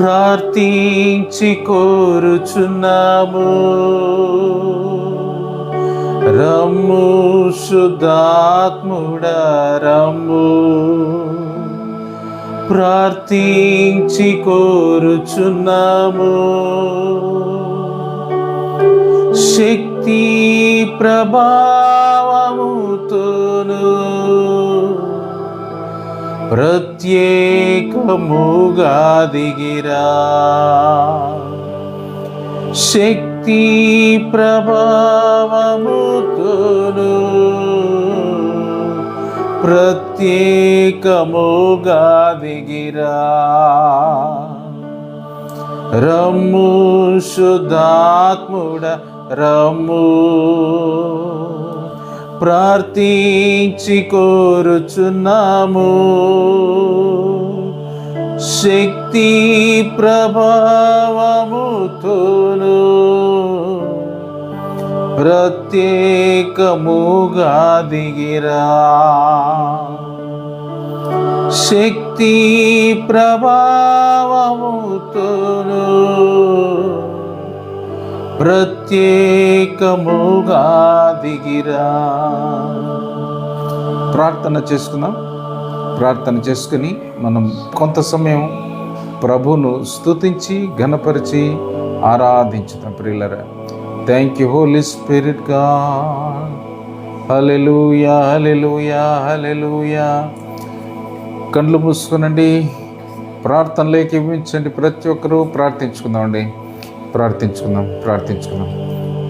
ప్రార్థించి కోరుచున్నాము. రమ్ము శుద్ధాత్ముడా రమ్ము. ప్రార్థించి కోరుచున్నాము. శక్తి ప్రభావముతోను ప్రత్యేకముగా దిగిరా శక్తి ప్రభావముతును ప్రత్యేకముగా దిగిరా రమ్ము శుద్ధాత్ముడ రమ్ము. ప్రార్థించి కోరుచున్నాము. శక్తి ప్రభావముతోను ప్రత్యేకముగా దిగిరా. శక్తి ప్రభావముతోను ప్రత్యేకముగా దిగిరా ప్రార్థన చేసుకుందాం. ప్రార్థన చేసుకుని మనం కొంత సమయం ప్రభును స్తుతించి ఘనపరిచి ఆరాధించుతాం ప్రియులరా. థ్యాంక్ యూ హోలీ స్పిరిట్గా హలెలుయా హలెలుయా హలెలుయా కళ్ళు మూసుకునండి. ప్రార్థనలోకి ఇవ్వించండి ప్రతి ఒక్కరూ ప్రార్థించుకుందామండి. ప్రార్థించుకుందాం ప్రార్థించుకుందాం.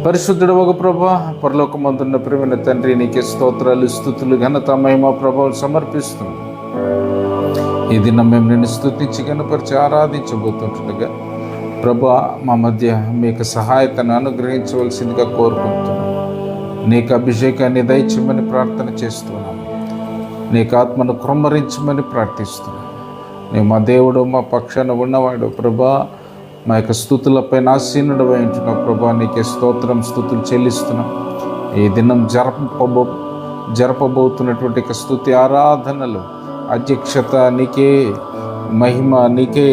పరిశుద్ధుడు ఒక ప్రభా పరలోకమందున్న ప్రేమైన తండ్రి నీకే స్తోత్రాలు స్థుతులు ఘనత మహిమ ప్రభావం సమర్పిస్తున్నాం. ఈ దినం మేము నిన్ను స్థుతించి కనపరిచి ఆరాధించబోతుంటుండగా ప్రభా మా మధ్య మీకు సహాయతను అనుగ్రహించవలసిందిగా కోరుకుంటున్నాం. నీకు అభిషేకాన్ని దయచమని ప్రార్థన చేస్తున్నాం. నీకు ఆత్మను క్రమరించమని ప్రార్థిస్తున్నాం. నీ మా దేవుడు మా పక్షాన ఉన్నవాడు ప్రభా మా యొక్క స్థుతులపై నాశీనుడు వేయించున్న ప్రభా నీకే స్తోత్రం స్థుతులు చెల్లిస్తున్నాం. ఈ దినం జరపబో జరపబోతున్నటువంటి స్థుతి ఆరాధనలు అధ్యక్షత నీకే మహిమ నీకే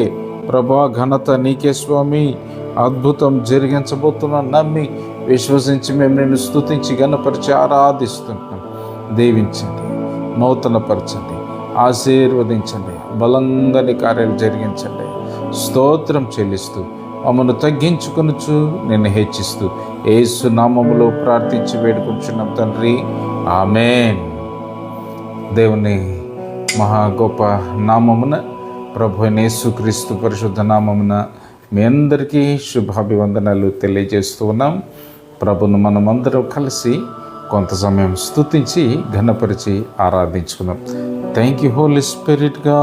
ప్రభా ఘనత నీకే స్వామి. అద్భుతం జరిగించబోతున్నాం నమ్మి విశ్వసించి మేము నిన్ను స్థుతించి గణపరిచి ఆరాధిస్తుంటాం దీవించండి నూతనపరచండి ఆశీర్వదించండి బలంగా నీ కార్యాలు జరిగించండి. స్తోత్రం చెల్లిస్తూ మమ్మను తగ్గించుకొనుచు నిన్ను హెచ్చిస్తూ ఏసు నామములో ప్రార్థించి వేడుకుంటున్నాం తండ్రి. ఆమెన్. దేవుని మహా గొప్ప నామమున ప్రభు అయిన యేసుక్రీస్తు పరిశుద్ధ నామమున మీ అందరికీ శుభాభివందనాలు తెలియజేస్తూ ఉన్నాం. ప్రభును మనమందరం కలిసి కొంత సమయం స్తుతించి ఘనపరిచి ఆరాధించుకున్నాం. థ్యాంక్ యూ హోలీ స్పిరిట్గా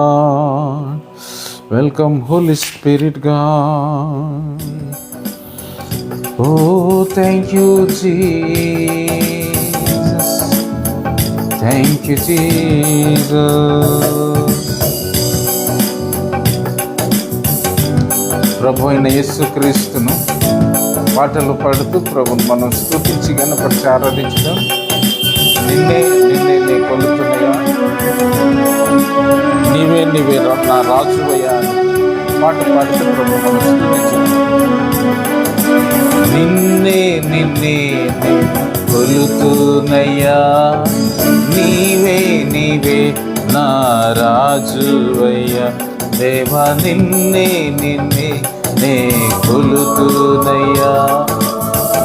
వెల్కమ్ హోలీ స్పిరిట్గా ఓ thank you Jesus thank you Jesus ప్రభు అయిన యేసుక్రీస్తును పాటలు పాడుతూ ప్రభుని మనం స్థుతించి కనుక ఆరాధించడం నిన్నే నిన్నే నే కొలుతున్నాయా నీవే నీవే నా రాజువయ్యా పాట పాడుతూ ప్రభు నిన్నే నిన్నే నే కొలుతున్నయ్యా. నీవే నీవే నా రాజువయ్యా. దేవా నిన్నే నిన్నే నే కొలుతున్నయ్యా.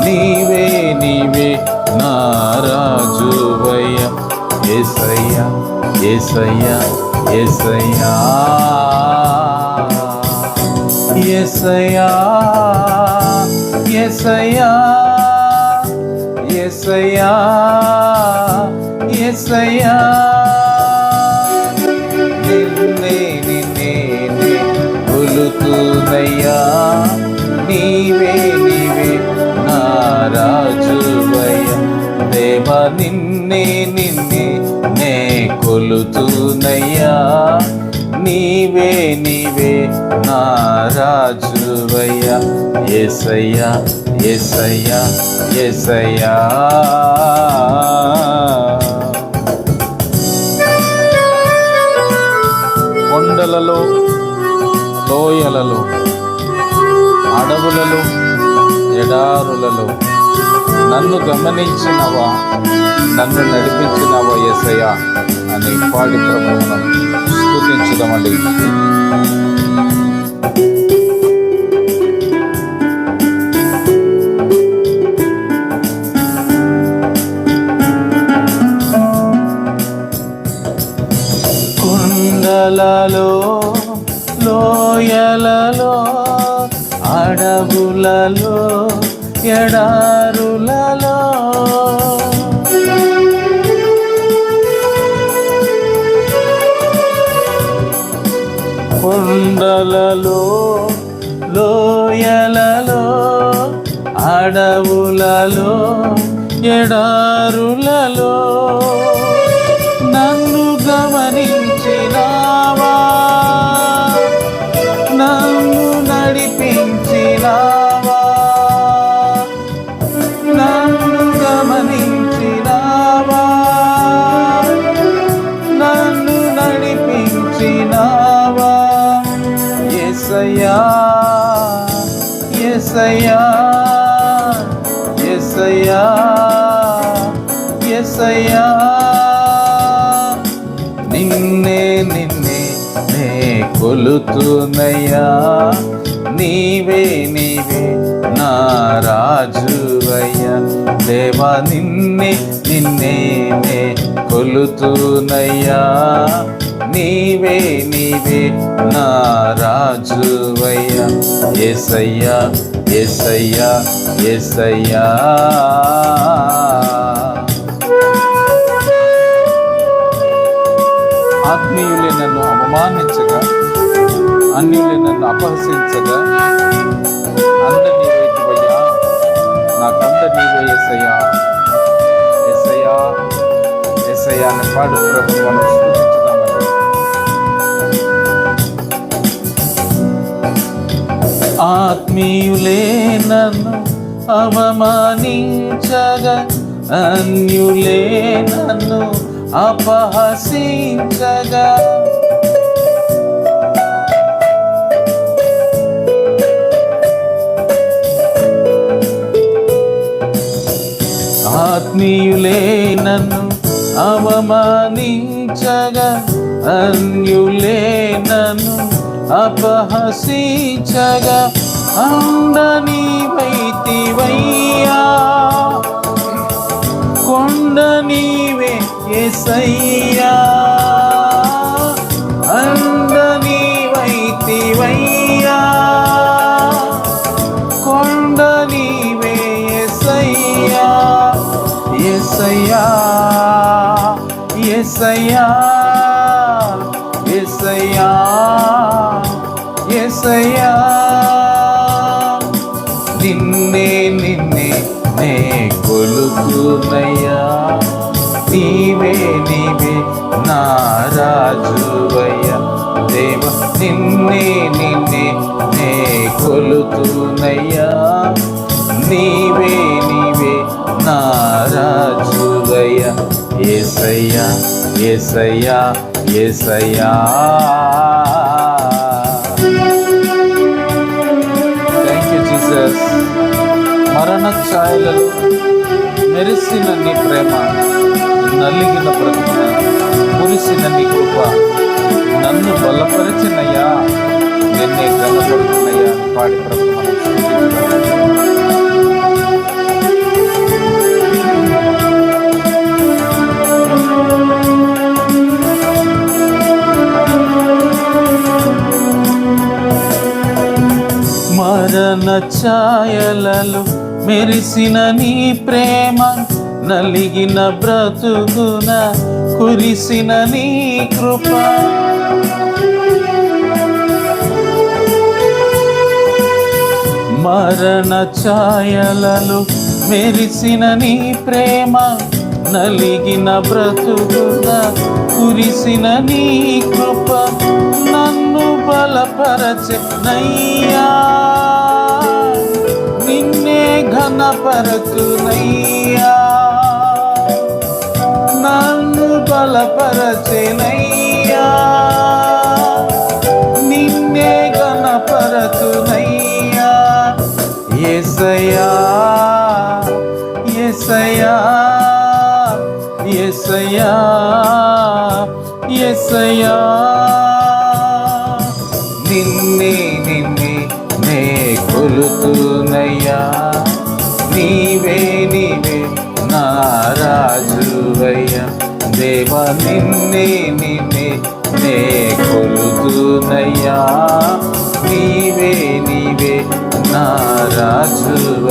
నీవే నీవే నా రాజువయ్యా ఏసయ్యా ఏసయ్యా. ఏసయ్యా ఎసయా ఎసయా ఎసయా ఎసయా నిన్నే నిన్నే నే కొలుతున్నయ్యా. దేవా నిన్నే నిన్నే నే కొలుతున్నయ్యా నీవే నీవే నా రాజువయ్యా. ఎసయ్యా ఎసయ్యా ఎసయ్యా కొండలలో లోయలలో అడవులలో ఎడారులలో నన్ను గమనించినవా? నన్ను నడిపించినవా ఎసయ అనే పాడి ప్రభువును స్థుతించదమండి. దేవా నిన్నే నిన్నే నే నీవే నీవే నా రాజువయ్యా. ఎసయ్యా ఎసయ్యా ఎసయ్యా ఆత్మీయులే నన్ను అవమానించగా అన్యులే నన్ను అపహసించగా నాకంద నీవే ఎస్ఐయా ఎసయ్యా ఎసయ్యా అని పాడు ప్రభు మనం స్థుతించుదామండి. ఆత్మీయులే నన్ను అవమానించగా అన్యులే నన్ను అపహసించగా. ఆత్మీయులే నన్ను అవమానించగా అన్యులే నన్ను అపహసించగా అందని వైతివయ్యా కొండ నీవే ఎసయ్యా ఎసయ్యా ఎసయ్యా ఎసయ్యా నిన్నే నిన్నే నే కొలుకునయ్యా నీవే నీవే నా రాజువయ్యా. దేవ నిన్నే నిన్నే నే కొలుతున్నయ్యా నీవే నీవే నా రాజువయ్యా. ఏసయ్యా ఏసయ్యా ఏసయ్యా. థ్యాంక్ యూ జీసస్ మరణ ఛాయలలో మెరిసిన నీ ప్రేమ నలిగిన బ్రతుకున కురిసిన నీ కృప నన్ను బలపరిచినయ్యా. నిన్నే కనపడుతున్నయ్యా పాడి ప్రభు చరణ స్తుతించుదాం. ఛాయలలో మెరిసిన నీ ప్రేమ నలిగిన బ్రతుకున కురిసిన నీ కృప మరణ ఛాయలలో మెరిసిన నీ ప్రేమ నలిగిన బ్రతుకున కురిసిన నీ కృప బలపరచె నయ్యా. నిన్నే ఘనపరచు నయ్యా. నన్ను బలపరచె నయ్యా. నిన్నే ఘనపరచు నయ్యా. ఎసయా ఎసయా ఎసయా ఎసయా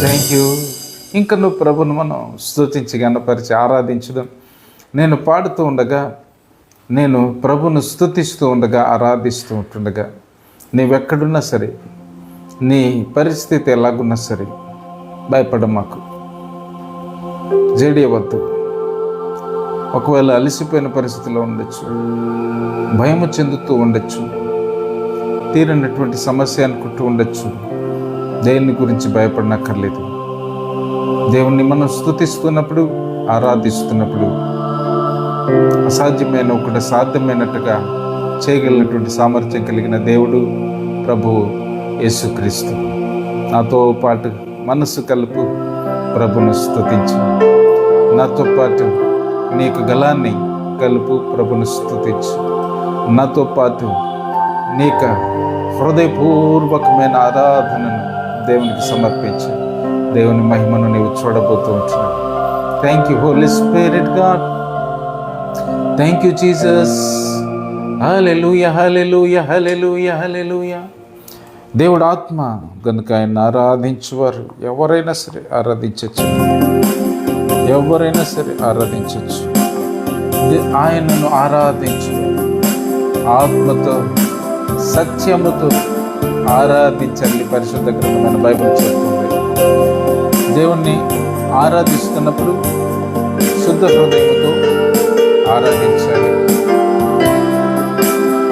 థ్యాంక్ యూ ఇంకా నువ్వు ప్రభును మనం స్థుతించి గణపరిచి ఆరాధించడం నేను పాడుతూ ఉండగా నేను ప్రభును స్థుతిస్తూ ఉండగా ఆరాధిస్తూ ఉంటుండగా నీవెక్కడున్నా సరే నీ పరిస్థితి ఎలాగున్నా సరే భయపడ మాకు. జేడియవద్దు ఒకవేళ అలసిపోయిన పరిస్థితిలో ఉండొచ్చు భయము చెందుతూ ఉండొచ్చు తీరనటువంటి సమస్య అనుకుంటూ ఉండొచ్చు దేవుని గురించి భయపడనక్కర్లేదు. దేవుణ్ణి మనం స్తుతిస్తున్నప్పుడు ఆరాధిస్తున్నప్పుడు అసాధ్యమైన ఒకటి సాధ్యమైనట్టుగా చేయగలిగినటువంటి సామర్థ్యం కలిగిన దేవుడు ప్రభువు యేసుక్రీస్తు. నాతో పాటు మనస్సు కలుపు ప్రభును స్థుతించి నాతో పాటు నీకు గలాన్ని కలుపు ప్రభును స్థుతించు నాతో పాటు నీక హృదయపూర్వకమైన ఆరాధనను దేవునికి సమర్పించు. దేవుని మహిమను నీవు చూడబోతూ ఉంటున్నావు. Thank you Holy Spirit God thank you Jesus hallelujah hallelujah hallelujah hallelujah దేవుడు ఆత్మ కనుక ఆయన ఆరాధించేవారు. ఎవరైనా సరే ఆరాధించవచ్చు. ఎవరైనా సరే ఆరాధించవచ్చు. ఆయనను ఆరాధించు ఆత్మతో సత్యముతో ఆరాధించండి పరిశుద్ధ గ్రంథమైన బైబిల్ చెప్తుంది దేవుణ్ణి ఆరాధిస్తున్నప్పుడు శుద్ధ హృదయంతో ఆరాధించాలి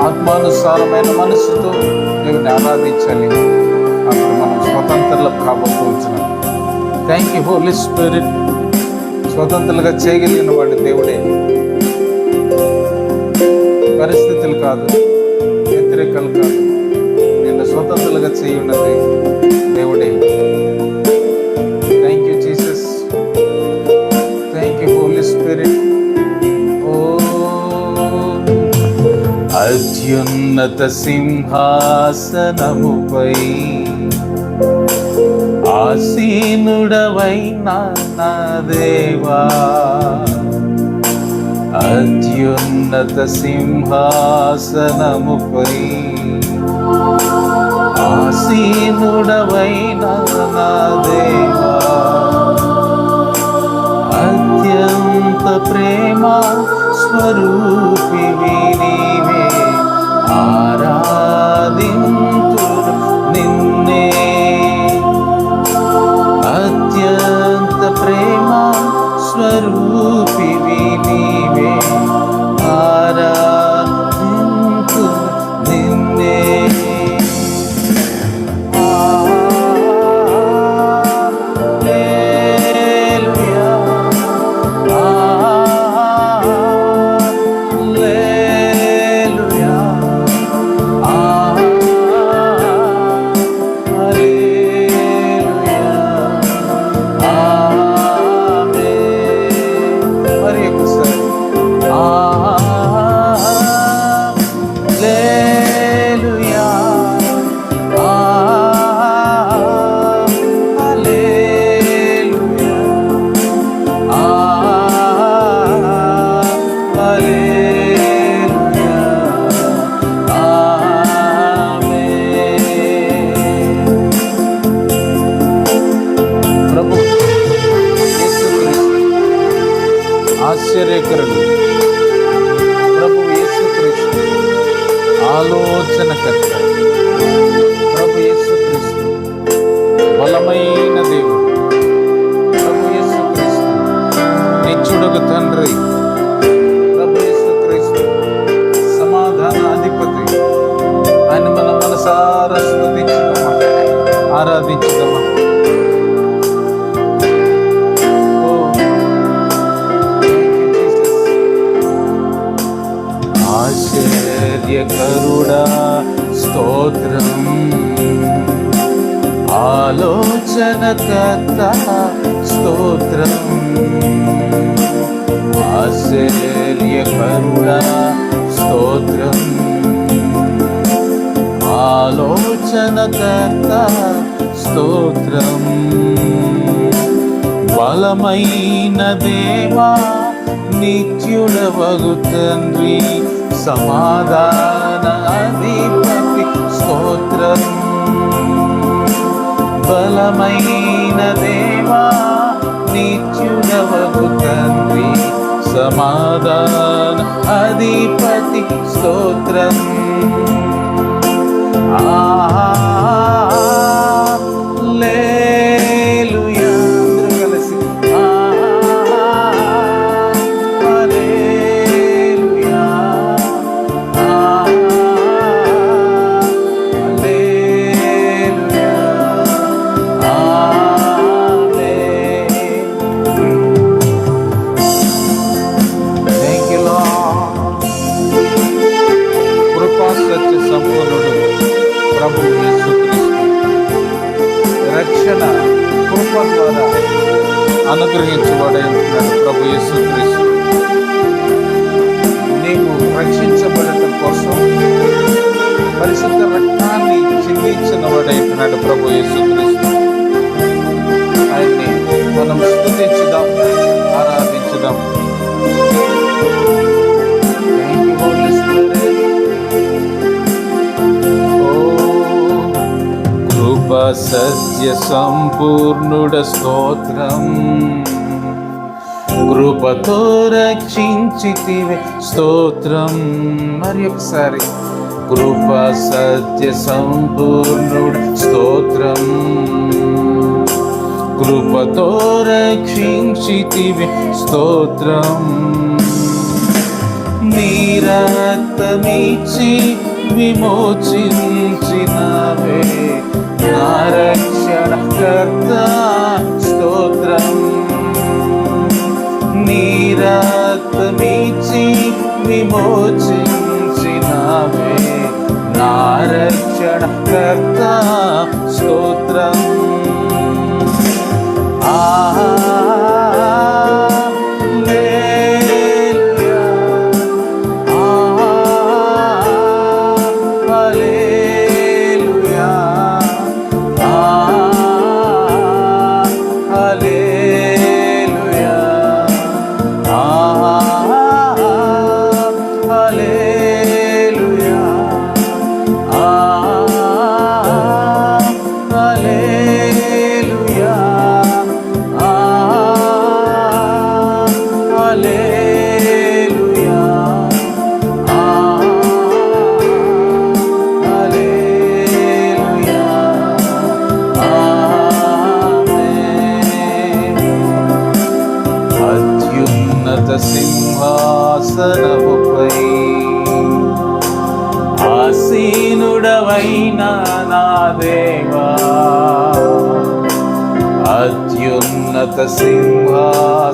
ఆత్మానుసారమైన మనస్సుతో దేవుని ఆరాధించాలి అప్పుడు మనం స్వతంత్రులు కాబోతూ వచ్చినాం థ్యాంక్ యూ హోలీ స్పిరిట్ స్వతంత్రులుగా చేయగలిగిన వాడు దేవుడే. పరిస్థితులు కాదు వ్యతిరేకలు కాదు. స్వతంత్రులుగా చేయున్నది దేవుడే. Thank you Jesus thank you Holy Spirit oh అత్యున్నత సింహాసనముపై ఆసీనుడవైన నా దేవా. అత్యున్నత సింహాసనముపై ఆసీనుడవైన నా దేవా అత్యంత ప్రేమ స్వరూపి నీవే. ఆ ఆలోచనకర్త స్తోత్రం. ఆశ్చర్యకరుడా స్తోత్రం. స్తోత్రం. బలమైన దేవా నిత్యుడవగు తండ్రి సమాధాన అధిపతి స్తోత్రం. బలమైన దేవా నిత్యుడవగు తండ్రి సమాధాన అధిపతి స్తోత్రం. ఆహా. యేసుక్రీస్తు. నీవు రక్షించబడటం కోసం పరిశుద్ధ రక్తాన్ని చిందించిన వాడైతున్నాడు ప్రభు యేసుక్రీస్తు. ఆయన్ని మనం స్తుతించుదాం ఆరాధించుదాం. Thank సత్య సంపూర్ణుడ స్తోత్రం. కృపతో రక్షించితివే. స్తోత్రం. మరి ఒకసారి. కృప సత్య సంపూర్ణుడు. స్తోత్రం. కృపతో రక్షించితివే. స్తోత్రం. నీరక్తమిచ్చి విమోచించినవే. నా రక్షణ కర్త స్తోత్రం. నీరక్తమిచ్చి విమోచించినవే నా రక్షణ కర్త స్తోత్రం. ఆహా. ఆసీనుడవైన నా దేవా అత్యున్నత సింహాసనముపై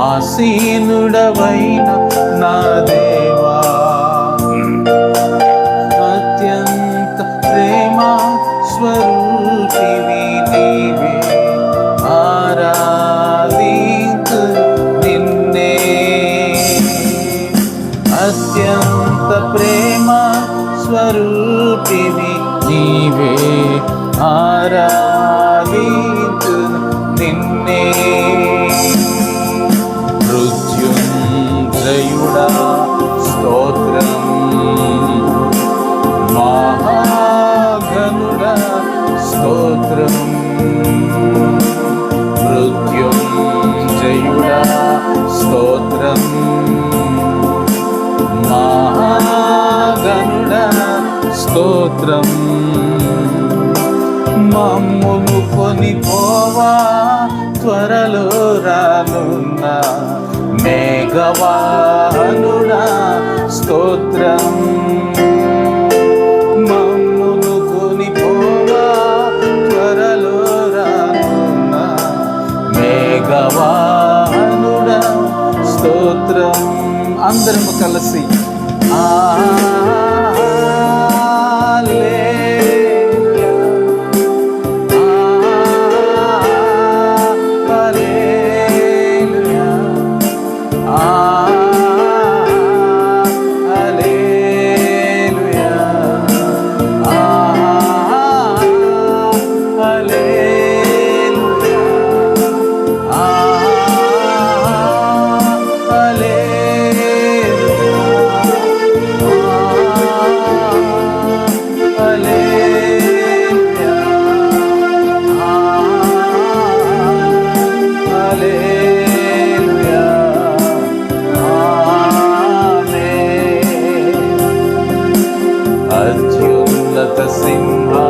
ఆసీనుడవైన నా దేవా ప్రేమ స్వరూపివి నీవే ఆరాధించు నిన్నే స్తోత్రం. మమ్మును కొనిపోవా త్వరలో రానున్న మేఘవాహనుడా స్తోత్రం. మమ్మును కొని పోవా త్వరలో రానున్న మేఘవాహనుడా స్తోత్రం. అందరము కలిసి ఆ అర్జున్నత సింహాసనముపై.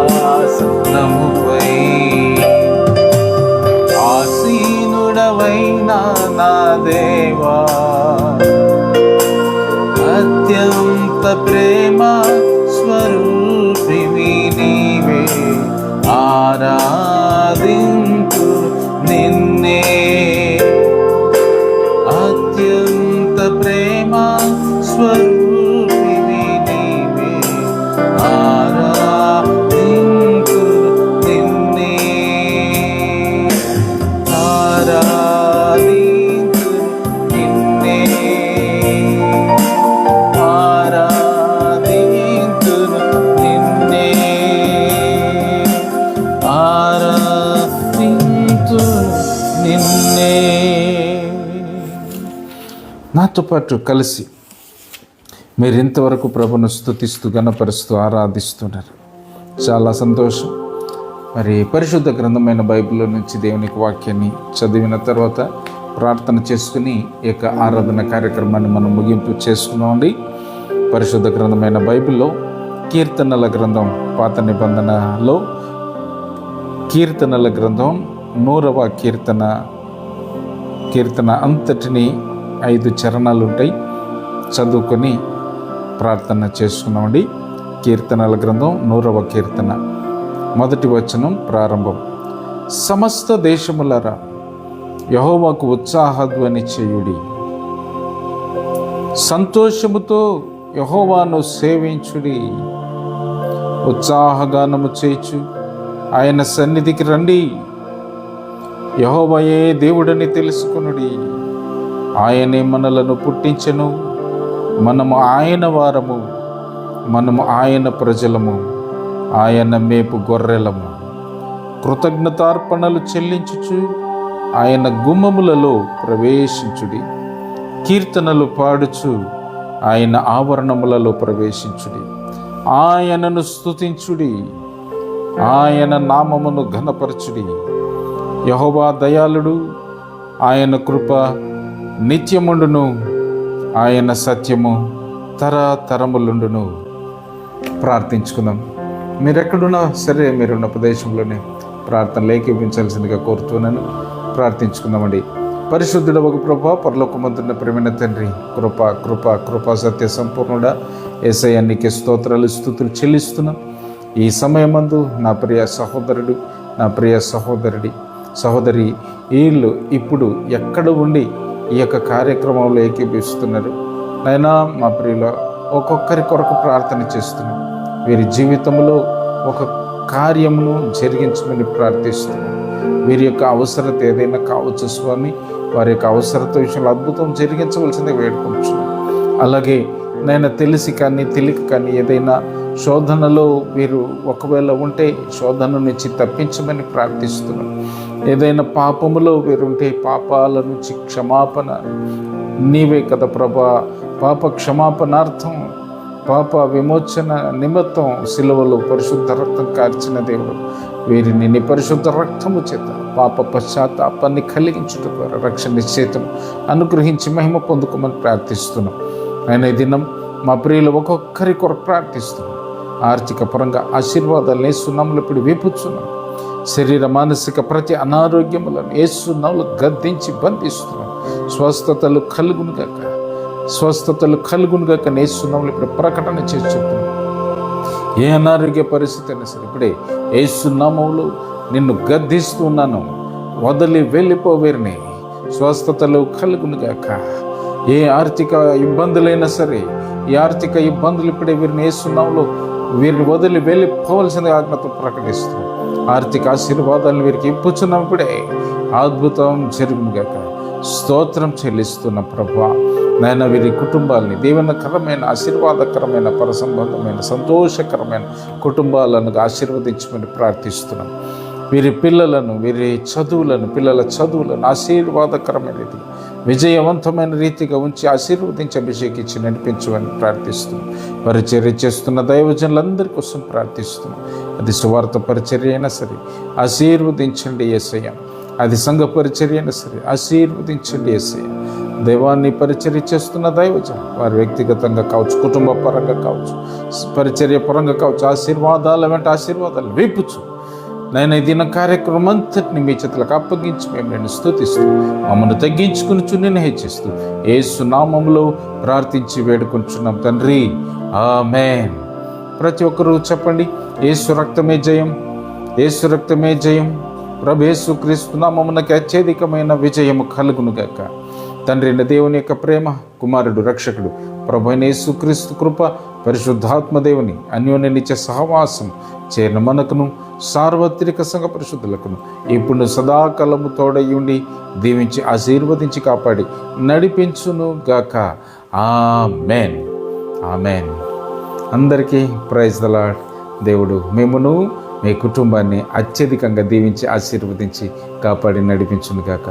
ఆసీనుడవైన నా దేవా అత్యంత ప్రేమ స్వరూపివి నీవే. ఆరా నిన్నే. నాతో పాటు కలిసి మీరు ఇంతవరకు ప్రభును స్థుతిస్తూ గణపరుస్తూ ఆరాధిస్తున్నారు. చాలా సంతోషం. మరి పరిశుద్ధ గ్రంథమైన బైబిల్లో నుంచి దేవునికి వాక్యాన్ని చదివిన తర్వాత ప్రార్థన చేసుకుని ఈ యొక్క ఆరాధన కార్యక్రమాన్ని మనం ముగింపు చేసుకున్నామండి పరిశుద్ధ గ్రంథమైన బైబిల్లో కీర్తనల గ్రంథం పాత నిబంధనలో కీర్తనల గ్రంథం నూరవ కీర్తన కీర్తన అంతటిని ఐదు చరణాలు ఉంటాయి చదువుకొని ప్రార్థన చేసుకున్నామండి కీర్తనల గ్రంథం నూరవ కీర్తన. మొదటి వచనం ప్రారంభం. సమస్త దేశములరా యహోవాకు ఉత్సాహధ్వని చేయుడి. సంతోషముతో యహోవాను సేవించుడి. ఉత్సాహగానము చేయచు ఆయన సన్నిధికి రండి. యహోవయే దేవుడని తెలుసుకునుడి. ఆయనే మనలను పుట్టించెను. మనము ఆయన వారము. మనము ఆయన ప్రజలము. ఆయన మేపు గొర్రెలము. కృతజ్ఞతార్పణలు చెల్లించుచు ఆయన గుమ్మములలో ప్రవేశించుడి. కీర్తనలు పాడుచు ఆయన ఆవరణములలో ప్రవేశించుడి. ఆయనను స్తుతించుడి. ఆయన నామమును ఘనపరచుడి. యహోవా దయాళుడు. ఆయన కృప నిత్యముండును. ఆయన సత్యము తరతరములుండును. ప్రార్థించుకుందాం. మీరెక్కడున్నా సరే మీరున్న ప్రదేశంలోనే ప్రార్థన లేఖించాల్సిందిగా కోరుతున్నాను. ప్రార్థించుకుందామండి. పరిశుద్ధుడు ఒక కృప పరలోకమంతున్న ప్రేమైన తండ్రి కృప కృప కృప సత్య సంపూర్ణుడా. ఏసయానికి స్తోత్రాలు స్థుతులు చెల్లిస్తున్నాం. ఈ సమయమందు నా ప్రియ సహోదరుడు నా ప్రియ సహోదరుడి సహోదరి వీళ్ళు ఇప్పుడు ఎక్కడ ఉండి ఈ యొక్క కార్యక్రమంలో ఏకీపిస్తున్నారు నైనా మా ప్రియుల ఒక్కొక్కరి కొరకు ప్రార్థన చేస్తున్నాం. వీరి జీవితంలో ఒక కార్యమును జరిగించమని ప్రార్థిస్తున్నాం. వీరి యొక్క అవసరత ఏదైనా కావచ్చు స్వామి వారి యొక్క అవసరత విషయంలో అద్భుతం జరిగించవలసిందే వేడుకుంటున్నాం. అలాగే నేను తెలిసి కానీ తెలియక కానీ ఏదైనా శోధనలో వీరు ఒకవేళ ఉంటే శోధన నుంచి తప్పించమని ప్రార్థిస్తున్నాను ఏదైనా పాపములో వేరుంటే పాపాల నుంచి క్షమాపణ. నీవే కదా ప్రభా పాప క్షమాపణార్థం పాప విమోచన నిమిత్తం సిలువలో పరిశుద్ధ రక్తం కార్చిన దేవుడు. వీరిని నీ పరిశుద్ధ రక్తము చేత పాప పశ్చాత్తాపాన్ని కలిగించుట ద్వారా రక్షణ నిశ్చేతం అనుగ్రహించి మహిమ పొందుకోమని ప్రార్థిస్తున్నాం. ఆయన దినం మా ప్రియులు ఒక్కొక్కరి కొరకు ప్రార్థిస్తున్నాం. ఆర్థిక పరంగా ఆశీర్వాదాలు నేస్తున్నాములు ఇప్పుడు వేపుచ్చున్నాం శరీర మానసిక ప్రతి అనారోగ్యములను ఏసునాములు గద్దించి బంధిస్తున్నాం. స్వస్థతలు కలుగును గాక. స్వస్థతలు కలుగును గాక నేస్తున్నాములు ఇప్పుడు ప్రకటన చేసి చెప్తున్నాం. ఏ అనారోగ్య పరిస్థితి అయినా సరే ఇప్పుడే ఏసునామములు నిన్ను గద్దిస్తున్నాను వదిలి వెళ్ళిపోవేరిని. స్వస్థతలు కలుగునుగాక ఏ ఆర్థిక ఇబ్బందులైనా సరే ఈ ఆర్థిక ఇబ్బందులు ఇప్పుడే వీరిని వేస్తున్నాంలో వీరిని వదిలి వెళ్ళిపోవలసిన ఆజ్ఞతో ప్రకటిస్తున్నాం. ఆర్థిక ఆశీర్వాదాలు వీరికి ఇప్పుచున్నప్పుడే అద్భుతం జరుగునుగాక. స్తోత్రం చెల్లిస్తున్న ప్రభా నాయన వీరి కుటుంబాలని దీవెనకరమైన ఆశీర్వాదకరమైన పరసంబంధమైన సంతోషకరమైన కుటుంబాలను ఆశీర్వదించమని ప్రార్థిస్తున్నాం. వీరి పిల్లలను వీరి చదువులను పిల్లల చదువులను ఆశీర్వాదకరమైనది. విజయవంతమైన రీతిగా ఉంచి ఆశీర్వదించి అభిషేకించి నడిపించమని ప్రార్థిస్తున్నాం. పరిచర్య చేస్తున్న దైవజనులందరి కోసం ప్రార్థిస్తున్నాం. అది సువార్త పరిచర్య అయినా సరే ఆశీర్వదించండి ఏసయ్య. అది సంఘ పరిచర్య అయినా సరే ఆశీర్వదించండి ఏసయ్య. దైవాన్ని పరిచర్య చేస్తున్న దైవజనం వారి వ్యక్తిగతంగా కావచ్చు కుటుంబ పరంగా కావచ్చు పరిచర్య పరంగా కావచ్చు ఆశీర్వాదాల వెంట ఆశీర్వాదాలు వేపుచు. నేను ఈ దిన కార్యక్రమం అంతటిని మీ చేతులకు అప్పగించి మేము నేను స్థుతిస్తూ మమ్మల్ని తగ్గించుకుని చున్ని హెచ్చిస్తూ ఏ సునామంలో ప్రార్థించి వేడుకుంటున్నాం తండ్రి. ఆమెన్. ప్రతి ఒక్కరూ చెప్పండి ఏసు రక్తమే జయం ఏసు రక్తమే జయం. ప్రభేసు క్రీస్తునామమునకి నామమునకి అత్యధికమైన విజయము కలుగునుగాక తండ్రి దేవుని యొక్క ప్రేమ కుమారుడు రక్షకుడు ప్రభు అయిన కృప పరిశుద్ధాత్మ దేవుని అన్యోన్య నిత్య సహవాసం చేరిన మనకును సార్వత్రిక సంఘ పరిశుద్ధులకును ఇప్పుడు సదాకాలము తోడయ్యుండి దీవించి ఆశీర్వదించి కాపాడి నడిపించును గాక ఆమెన్. ఆమెన్. అందరికీ ప్రైజ్ దలాడ్ దేవుడు మేమును మీ కుటుంబాన్ని అత్యధికంగా దీవించి ఆశీర్వదించి కాపాడి నడిపించును గాక